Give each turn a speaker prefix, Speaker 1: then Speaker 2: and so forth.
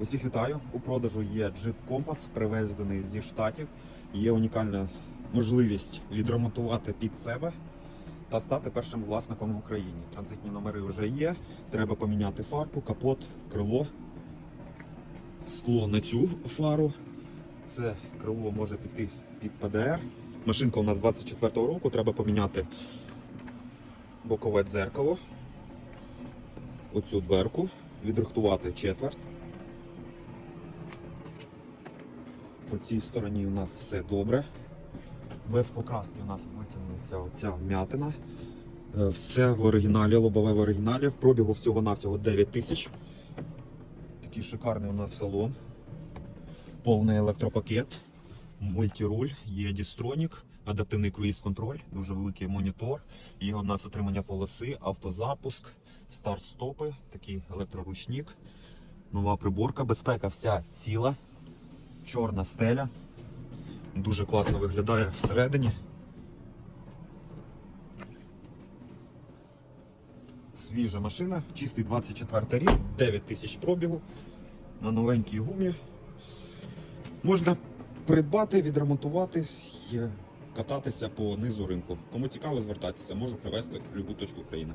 Speaker 1: Усіх вітаю. У продажу є Jeep Compass, привезений зі штатів. Є унікальна можливість відремонтувати під себе та стати першим власником в Україні. Транзитні номери вже є. Треба поміняти фарку, капот, крило, скло на цю фару. Це крило може піти під ПДР. Машинка у нас 24-го року. Треба поміняти бокове дзеркало, оцю дверку, відрихтувати четверть. По цій стороні у нас все добре. Без покраски у нас витягнеться оця вмятина. Е, Все в оригіналі, лобове в оригіналі. В пробігу всього-навсього 9 тисяч. Такий шикарний у нас салон. Повний електропакет, мультируль, є дістронік, адаптивний круїз-контроль, дуже великий монітор. Є у нас утримання полоси, автозапуск, старт-стопи, такий електроручник, нова приборка, безпека вся ціла, чорна стеля. Дуже класно виглядає всередині. Свіжа машина, чистий 24 рік, 9 тисяч пробігу на новенькій гумі. Можна придбати, відремонтувати і кататися по низу ринку. Кому цікаво, звертайтеся, можу привезти в будь-яку точку України.